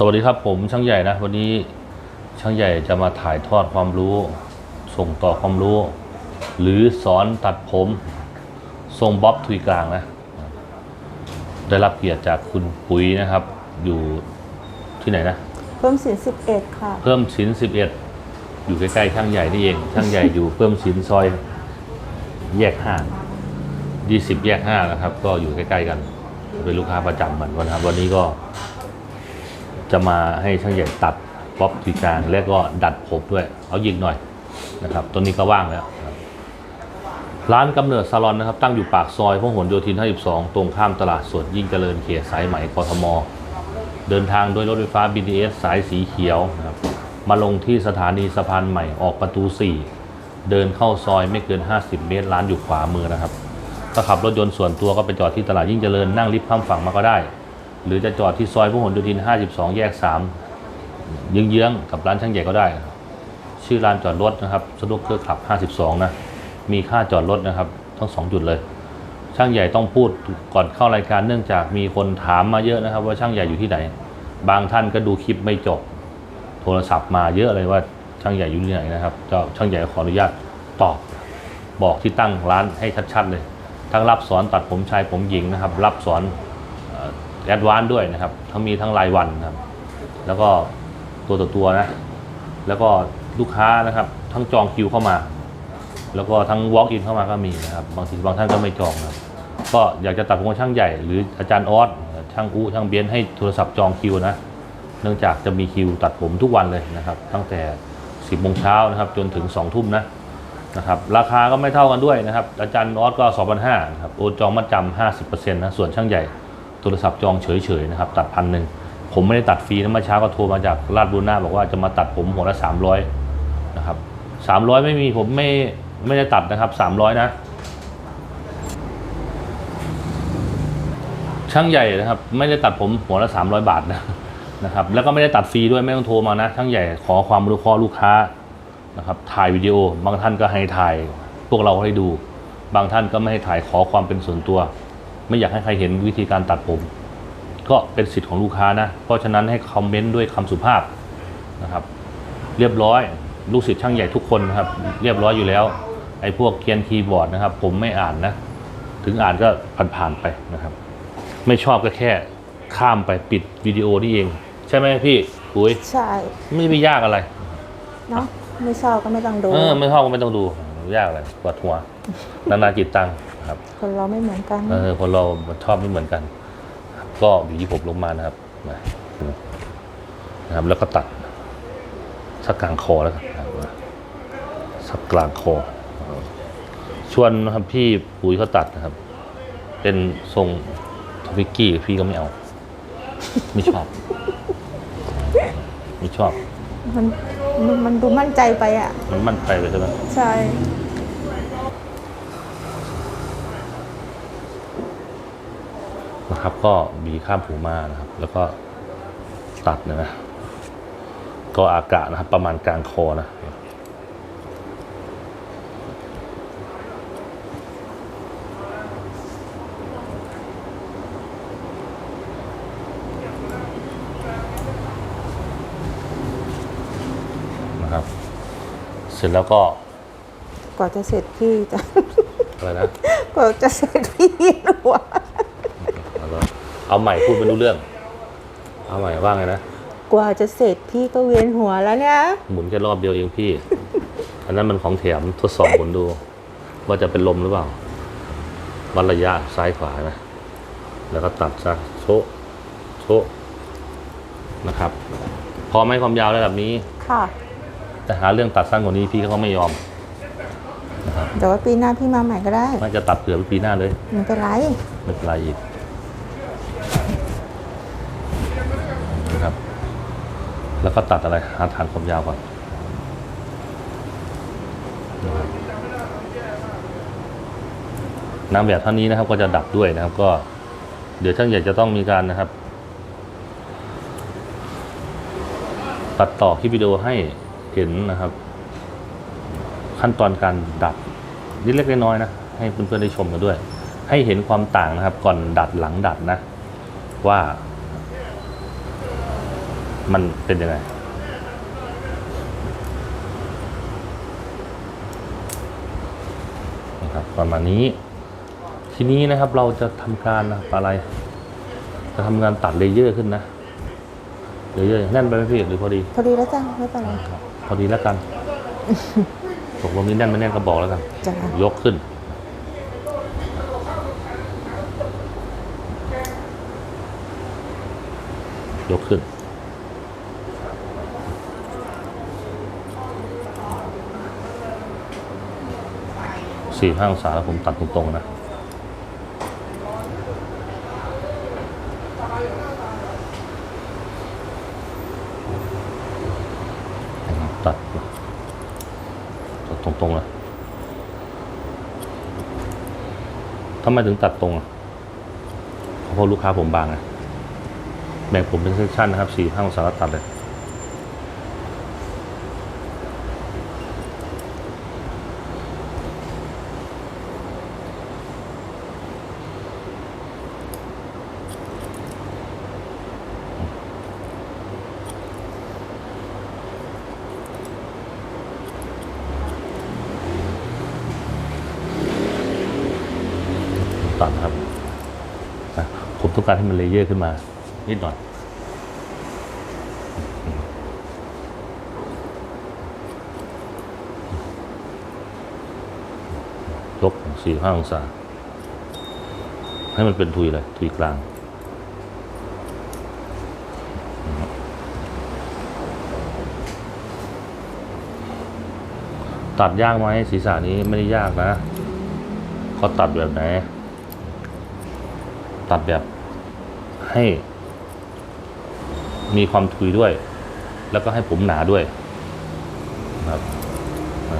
สวัสดีครับผมช่างใหญ่นะวันนี้ช่างใหญ่จะมาถ่ายทอดความรู้ ส่งต่อความรู้ หรือสอนตัดผมทรงบ๊อบทุยกลางนะ ได้รับเกียรติจากคุณปุ๋ยนะครับ อยู่ที่ไหนนะ เพิ่มสินสิบเอ็ดค่ะ เพิ่มสินสิบเอ็ดอยู่ใกล้ๆช่างใหญ่นี่เอง ช่างใหญ่อยู่เพิ่มสินซอยแยกห้ายี่สิบแยกห้านะครับ ก็อยู่ใกล้ๆกัน เป็นลูกค้าประจำมันนะครับ วันนี้ก็ จะมาให้ช่างใหญ่ตัดป๊อปทีกลางแล้วก็ดัดผมด้วย เอายิงหน่อยนะครับตัวนี้ก็ว่างแล้วครับร้านกำเนิดซาลอนนะครับ ตั้งอยู่ปากซอยพหลโยธิน 52 ตรงข้ามตลาดสดยิ่งเจริญเขตสายไหมกทม เดินทางด้วยรถไฟฟ้า BTS สายสีเขียวนะครับมาลงที่สถานีสะพานใหม่ออกประตู 4 เดินเข้าซอยไม่เกิน 50 เมตร ร้านอยู่ขวามือนะครับถ้าขับรถยนต์ส่วนตัวก็ไปจอดที่ตลาดยิ่งเจริญนั่งลิฟต์ข้ามฝั่งมาก็ได้ หรือจะจอดที่ซอยพหลโยธิน 52 แยก 3 เยื้องๆกับร้านช่างใหญ่ก็ได้ ชื่อร้านจอดรถนะครับสะดวกเครือขับ 52 นะ มีค่าจอดรถนะครับทั้ง2จุดเลย ช่างใหญ่ต้องพูดก่อนเข้ารายการเนื่องจากมีคนถามมาเยอะนะครับ ว่าช่างใหญ่อยู่ที่ไหน บางท่านก็ดูคลิปไม่จบ โทรศัพท์มาเยอะเลยว่าช่างใหญ่อยู่ที่ไหนนะครับเจ้าช่างใหญ่ขออนุญาตตอบ บอกที่ตั้งร้านให้ชัดๆเลย ทั้งรับสอนตัดผมชายผมหญิงนะครับ รับสอน แอดวานด้วยนะครับ ทั้งมีทั้งรายวันครับ แล้วก็ตัวต่อตัวนะ แล้วก็ลูกค้านะครับ ทั้งจองคิวเข้ามา แล้วก็ทั้ง walk in เข้ามาก็มีนะครับ บางทีบางท่านก็ไม่จองนะครับ ก็อยากจะตัดผมกับช่างใหญ่หรืออาจารย์ออสช่างอูช่างเบียนให้โทรศัพท์จองคิวนะ เนื่องจากจะมีคิวตัดผมทุกวันเลยนะครับ ตั้งแต่ 10โมงเช้านะครับ จนถึง2ทุ่มนะนะครับราคาก็ไม่เท่ากันด้วยนะครับ อาจารย์ออสก็ 2,500นะครับโอจองมัดจำ50%นะส่วนช่างใหญ่ ทรศัพท์จองเฉยๆนะครับตัดพันหนึ่งผมไม่ได้ตัดฟรีนะเมื่อเช้าก็โทรมาจากราชบุรณะบอกว่าจะมาตัดผมหัวละ300นะครับ300ไม่มีผมไม่ไม่ได้ตัดนะครับ300นะ ช่างใหญ่นะครับ ไม่ได้ตัดผมหัวละ300บาทนะนะครับ แล้วก็ไม่ได้ตัดฟรีด้วยไม่ต้องโทรมานะ ช่างใหญ่ขอความรู้ข้อลูกค้านะครับถ่ายวิดีโอบางท่านก็ให้ถ่ายพวกเราให้ดู บางท่านก็ไม่ให้ถ่ายขอความเป็นส่วนตัว ไม่อยากให้ใครเห็นวิธีการตัดผม ก็เป็นสิทธิ์ของลูกค้านะ เพราะฉะนั้นให้คอมเมนต์ด้วยคำสุภาพนะครับ เรียบร้อยลูกศิษย์ช่างใหญ่ทุกคนนะครับ เรียบร้อยอยู่แล้ว ไอ้พวกเขียนคีย์บอร์ดนะครับ ผมไม่อ่านนะ ถึงอ่านก็ผ่านๆไปนะครับ ไม่ชอบก็แค่ข้ามไปปิดวิดีโอนี่เอง ใช่ไหมพี่ปุ้ยใช่ไม่ไม่ยากอะไรเนาะไม่ชอบก็ไม่ต้องดูเออไม่ชอบก็ไม่ต้องดูยากอะไรปวดหัวนานาจิตตังนะ ครับคนเราไม่เหมือนกันเออคนเราชอบไม่เหมือนกัน ก็อยู่ที่ผมลงมานะครับนะนะครับ แล้วก็ตัดสักกลางคอแล้วกันนะครับสักกลางคอชวนนะครับพี่ปุ๋ยเขาตัดนะครับ เป็นทรงทวิกกี้พี่ก็ไม่เอา ไม่ชอบ ไม่ชอบ มันมันมันดูมั่นใจไปอะ มันมั่นใจเลยใช่ไหมใช่ นะครับ ก็บีข้ามผูมานะครับ แล้วก็ตัดนะนะก็อากาศนะครับ ประมาณกลางคอนะนะครับ เสร็จแล้วก็กว่าจะเสร็จพี่จะอะไรนะ กว่าจะเสร็จพี่หัวแล้วก็ เอาใหม่พูดไม่รู้เรื่อง เอาใหม่ว่าไงนะ กว่าจะเสร็จพี่ก็เวียนหัวแล้วเนี่ยหมุนแค่รอบเดียวเองพี่ อันนั้นมันของแถมทดสอบหมุนดู ว่าจะเป็นลมหรือเปล่า วัดระยะซ้ายขวานะ แล้วก็ตัดซะโชะโชะนะครับ พอไหมความยาวระดับนี้ ค่ะ แต่หาเรื่องตัดสั้นกว่านี้พี่เขาไม่ยอมแต่ว่าปีหน้าพี่มาใหม่ก็ได้น่าจะตัดเผื่อไปปีหน้าเลย ไม่เป็นไร ไม่เป็นไรอีก นะครับ แล้วก็ตัดอะไรหาฐานความยาวก่อนนะครับนางแบบเท่านี้นะครับ ก็จะดับด้วยนะครับ ก็ เดี๋ยวช่างใหญ่จะต้องมีการนะครับ ตัดต่อคลิปวิดีโอให้เห็นนะครับ ขั้นตอนการดัดนิดเล็กน้อยนะให้เพื่อนๆได้ชมกันด้วย ให้เห็นความต่างนะครับ ก่อนดัดหลังดัดนะ ว่า มันเป็นยังไง นะครับประมาณนี้ ทีนี้นะครับเราจะทำการนะครับอะไร จะทำงานตัดเลเยอร์ขึ้นนะ เลเยอร์แน่นไปไหมพี่หรือพอดี พอดีแล้วจ้ะไม่เป็นไรพอดีแล้วกัน ตกลงนี้แน่นไม่แน่นก็บอกแล้วกัน จ้ะ ยกขึ้น ยกขึ้น สี่ห้าองศาแล้วผมตัดตรงๆนะ ตัดตัดตรงๆเลยทำไมถึงตัดตรงอะเพราะลูกค้าผมบางไงแบ่งผมเป็นเซสชันนะครับสี่ห้าองศาแล้วตัดเลย ตัดนะครับนะผมต้อง การให้มันเลเยอร์ขึ้นมา นิดหน่อย ลบสี่ห้าองศา ให้มันเป็นทุยเลย ทุยกลางตัดยากไหมศีรษะนี้ไม่ได้ยากนะเขาตัดแบบไหน ตัดแบบ ให้ มีความทุยด้วย แล้วก็ให้ผมหนาด้วยนะครับ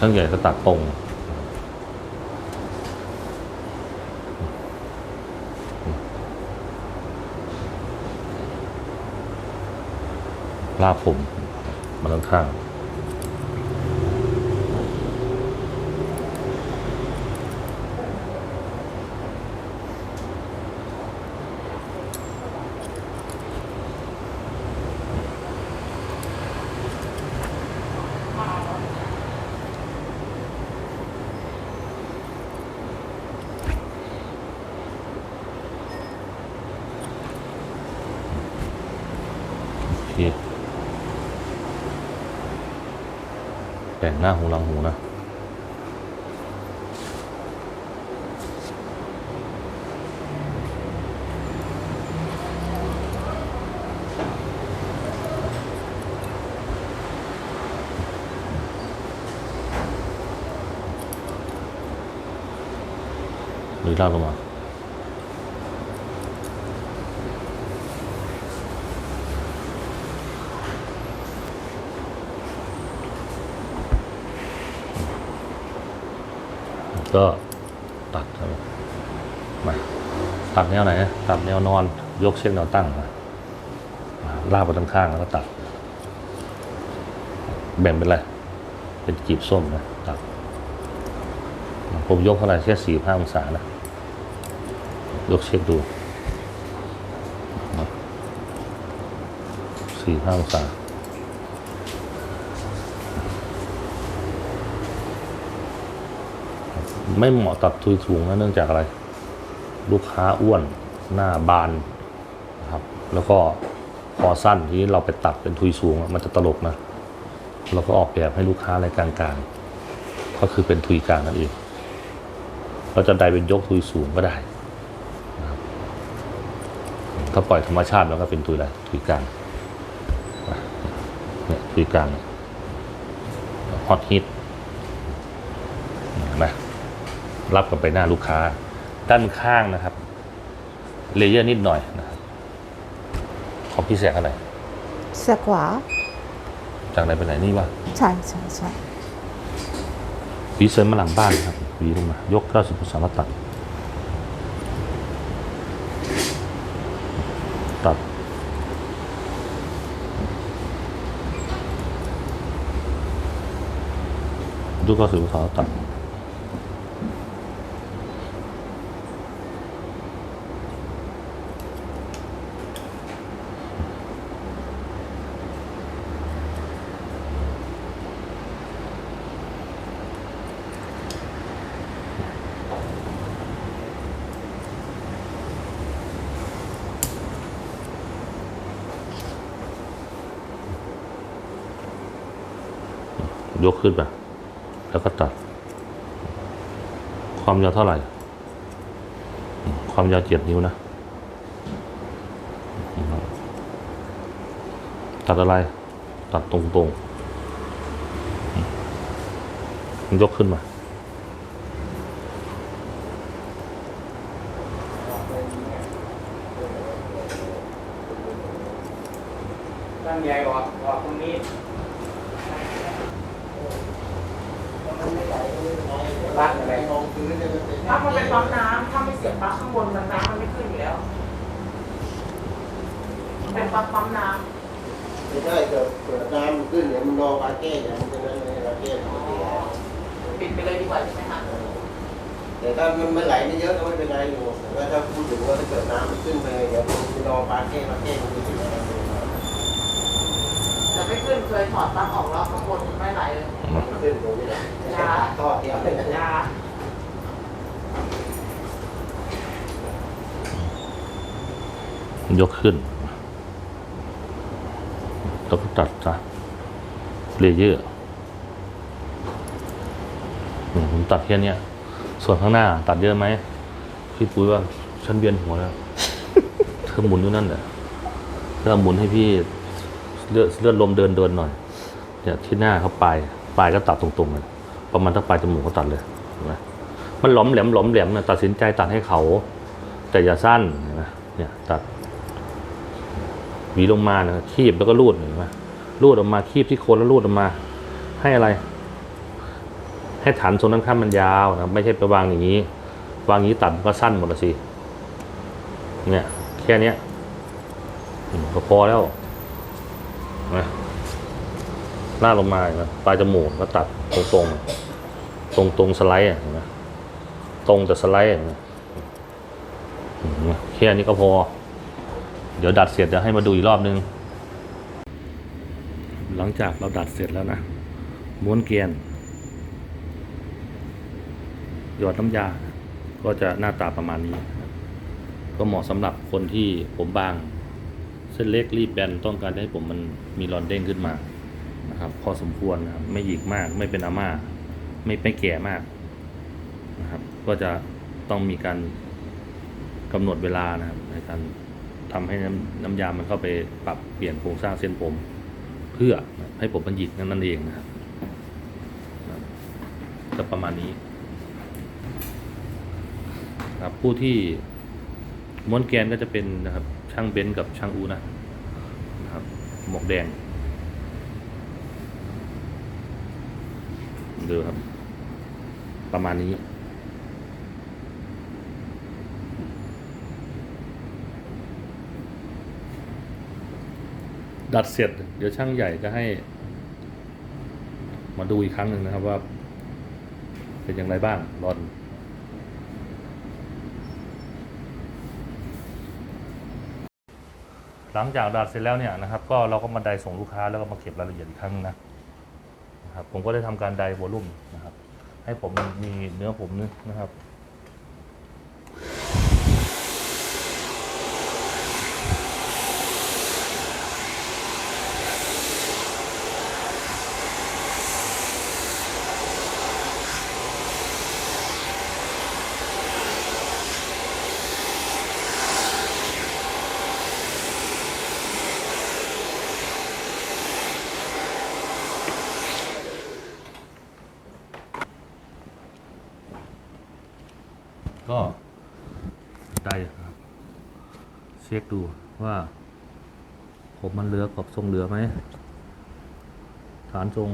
ทั้งใหญ่ก็ตัดตรงลาผมมาด้านข้าง โอเค แต่งหน้าหูหลังหูนะหรือลากลงมา ก็ตัดมาตัดแนวไหนตัดแนวนอน ยกเชือกแนวตั้งมามาลากไปข้างๆแล้วก็ตัด แบ่งเป็นอะไร เป็นกีบส้มนะตัดผมยกเท่าไหร่แค่สี่ห้าองศานะยกเช็คดูสี่ห้าองศา ไม่เหมาะตัดทุยสูงนะเนื่องจากอะไร ลูกค้าอ้วนหน้าบานนะครับ แล้วก็คอสั้นทีนี้เราไปตัดเป็นทุยสูงมันจะตลกนะเราก็ออกแบบให้ลูกค้าอะไรกลางๆก็คือเป็นทุยกลางนั่นเองเราจะได้เป็นยกทุยสูงก็ได้นะครับถ้าปล่อยธรรมชาติมันก็เป็นทุยอะไรทุยกลางเนี่ยทุยกลางฮอตฮิตเห็นไหม รับกับไปหน้าลูกค้า ด้านข้างนะครับ เลเยอร์นิดหน่อยนะครับของพี่แสงอะไรแสกขวา จากไหนไปไหนนี่วะใช่ใช่ใช่หวีเสริมมาหลังบ้านครับหวีลงมายก90องศาแล้วตัด ตัดยก90องศาแล้วตัด ยกขึ้นไปแล้วก็ตัด ความยาวเท่าไหร่ ความยาวเจ็ดนิ้วนะ ตัดอะไร ตัดตรงๆ ยกขึ้นมาตั้งใหญ่กว่าออกตรงนี้บ้านอะไร ถ้ามันเป็นปั๊มน้ำถ้าไม่เสียบปลั๊กข้างบนมันน้ำมันไม่ขึ้นอยู่แล้วเป็นปั๊มปั๊มน้ไม่ใช่เกิดเกิดน้ำขึ้นเนี่ยมันรอปลาแก้อย่างนั้นเลยปลาแก้ปกติแล้วำปิดไปเลยดีกว่าใช่ไหมคะแต่ถ้ามันไม่ไหลไม่เยอะก็ไม่เป็นไรอยู่แต่ว่าถ้าพูดถึงว่าถ้าเกิดน้ำมันขึ้นไปเดี๋ยวมันรอปลาแก้ปลาแก้มันจะขึ้นมาแต่ไม่ขึ้นเคยถอดปลั๊กออกแล้วข้างบนไม่ไหลเลยมันขึ้นตรงนี้นะทอดเดียวเลยนะ ยา ยกขึ้น แล้วก็ตัดซะเลเยอร์ผมตัดแค่เนี้ยส่วนข้างหน้า ตัดเยอะไหมพี่ปุ้ยว่าฉันเวียนหัวแล้วเธอหมุนอยู่นั่นแหละเธอหมุนให้พี่เลือดเลือดลมเดินเดินหน่อยเนี่ยที่หน้าเขาปลายปลายก็ตัดตรงๆเลยประมาณถ้าปลายจมูกก็ตัดเลยนไหมมันหลอมแหลมหลอมแหลมนะตัดสินใจตัดให้เขา แต่อย่าสั้นนไหมเนี่ยตัด หวีลงมานะคีบแล้วก็รูดเห็นไหมรูดออกมาคีบที่โคนแล้วรูดออกมา ให้อะไร ให้ฐานทรงด้านข้างมันยาวนะไม่ใช่ไปวางอย่างนี้ วางอย่างนี้ตัดมันก็สั้นหมดละสิเนี่ยแค่นี้ก็พอแล้วนะลาลงมาเห็นไหมปลายจมูกก็ตัดตรงตรงตรงตรงสไลด์เห็นไหมตรงแต่สไลด์เห็นไหมแค่นี้ก็พอ เดี๋ยวดัดเสร็จจะให้มาดูอีกรอบนึง หลังจากเราดัดเสร็จแล้วนะ ม้วนเกรียน หยอดน้ำยา ก็จะหน้าตาประมาณนี้ ก็เหมาะสำหรับคนที่ผมบาง เส้นเล็กรีบแบนต้องการให้ผมมันมีรอนเด้งขึ้นมานะครับ พอสมควรนะครับไม่หยิกมาก ไม่เป็นอาม่า ไม่ไม่แก่มากนะครับ ก็จะต้องมีการกำหนดเวลานะครับในการ ทำให้น้ำน้ำยามันเข้าไปปรับเปลี่ยนโครงสร้างเส้นผม เพื่อให้ผมมันหยิกนั่นเองนะครับครับก็ประมาณนี้ครับผู้ที่ม้วนแกนก็จะเป็นนะครับช่างเบนซ์กับช่างอูนะนะครับหมวกแดงดูครับ ประมาณนี้ ดัดเสร็จ เดี๋ยวช่างใหญ่จะให้ มาดูอีกครั้งหนึ่งนะครับว่า เป็นอย่างไรบ้างรอนหลังจากดัดเสร็จแล้วเนี่ยนะครับ ก็เราก็มาไดส่งลูกค้าแล้วก็มาเก็บรายละเอียดอีกครั้งนะนะครับ ผมก็ได้ทำการไดโวลุ่มนะครับ ให้ผมมีเนื้อผมนึนะครับ ก็ได้ครับ เช็คดูว่า ผมมันเหลือกับทรงเหลือไหม ฐานทรง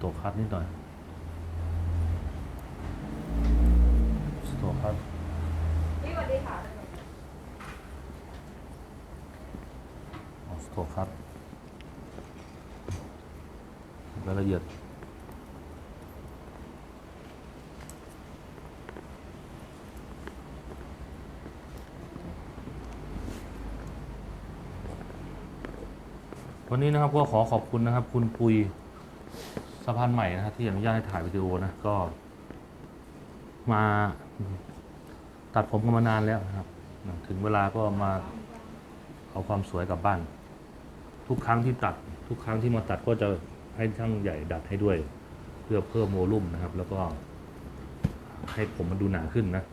ตัวคัดนิดหน่อย ตกคัด เอาสโตรกครับ รายละเอียดวันนี้นะครับก็ขอขอบคุณนะครับ คุณปุยสะพานใหม่นะครับที่อนุญาตให้ถ่ายวิดีโอนะก็ มาตัดผมกันมานานแล้วนะครับ ถึงเวลาก็มาเอาความสวยกลับบ้าน ทุกครั้งที่ตัด ทุกครั้งที่มาตัดก็จะ ให้ช่างใหญ่ดัดให้ด้วย เพื่อเพิ่มโวลุ่มนะครับ แล้วก็ ให้ผมมันดูหนาขึ้นนะ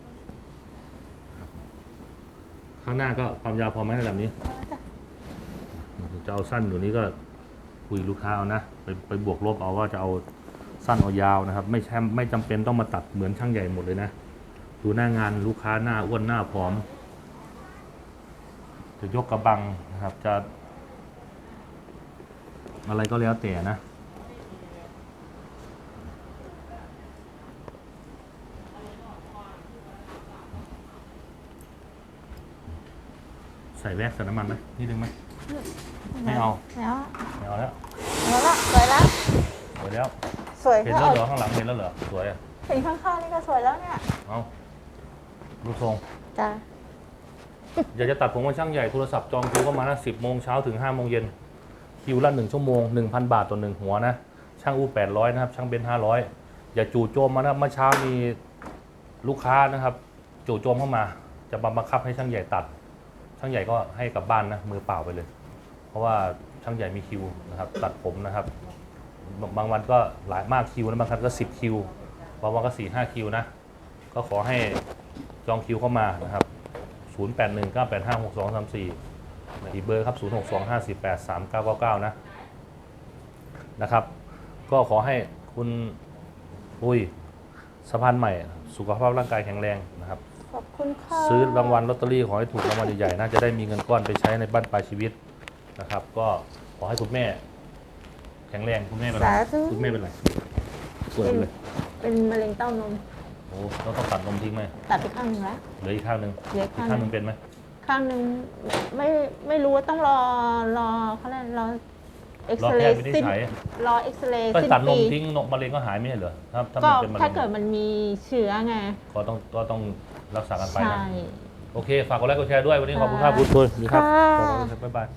ข้างหน้าก็ความยาวพอไหมระดับนี้จะเอาสั้นอยู่นี้ก็คุยลูกค้าเอานะไปไปบวกลบเอาว่าจะเอาสั้นเอายาวนะครับ ไม่ใช่ไม่จำเป็นต้องมาตัดเหมือนช่างใหญ่หมดเลยนะดูหน้างานลูกค้าหน้าอ้วนหน้าผอม จะยกกระบังนะครับจะ อะไรก็แล้วแต่นะ ใส่แว็กซ์ใส่น้ำมันไหมนิดนึงไหมไม่เอาแล้วไม่เอาแล้วแล้วละสวยแล้วสวยแล้วสวยเห็นก็แล้วเอาเหรอข้างหลังเห็นแล้วเหรอสวยอะเห็นข้างๆนี่ก็สวยแล้วเนี่ยเอาดูทรงจ้าอยากจะตัดผมว่าช่างใหญ่โทรศัพท์จองคิวก็มานะสิบโมงเช้าถึงห้าโมงเย็นคิวละหนึ่งชั่วโมงหนึ่งพันบาทต่อหนึ่งหัวนะช่างอู้แปดร้อยนะครับช่างเบนห้าร้อยอย่าจู่โจมมานะครับเมื่อเช้ามีลูกค้านะครับ จู่โจมเข้ามา จะมาบังคับให้ช่างใหญ่ตัด ช่างใหญ่ก็ให้กลับบ้านนะมือเปล่าไปเลย เพราะว่าช่างใหญ่มีคิวนะครับตัดผมนะครับ บางวันก็หลายมากคิวนะบางครั้งก็สิบคิว บางวันก็สี่ห้าคิวนะ ก็ขอให้จองคิวเข้ามานะครับ 0 8 1 9 8 5 6 2 3 4อีกเบอร์ครับ 0 6 2 5 4 8 3 9 9 9 นะนะครับ ก็ขอให้คุณปุ้ยสะพานใหม่ สุขภาพร่างกายแข็งแรง ครับขอบคุณค่ะ ซื้อรางวัลลอตเตอรี่ขอให้ถูกรางวัลใหญ่ๆน่าจะได้มีเงินก้อนไปใช้ในบ้านปลายชีวิตนะครับ ก็ขอให้คุณแม่ แข็งแรงคุณแม่เป็นไรสาธุ คุณแม่เป็นไรสวยเลยเป็นมะเร็งเต้านมโอ้เราต้องตัดนมทิ้งไหมตัดไปข้างหนึ่งแล้ว เหลืออีกข้างหนึ่งเหลืออีอีกกข้างข้างหหนึ่นึ่งงเป็นไหมข้างหนึ่งไม่ไม่รู้ว่าต้องรอรอเขาเรียกรอเอ็กรอซแพเรทย์ย์วินิจสิ้นฉัยรอเอ็กซเรย์ก็สิ้นตัดนปีมทิ้งนมมะเร็งก็หายไม่ใช่เหรอถ้าถ้าก็มันเป็นมะเร็งถ้าเกิดมันมีเชื้อไงก็ต้องก็ต้อง รักษากันไปใช่ นะโอเคฝากกดไลค์กดแชร์ด้วยวันนี้ขอบคุณครับคุณทุนดีครับค่ะ ขอบคุณครับบ๊ายบาย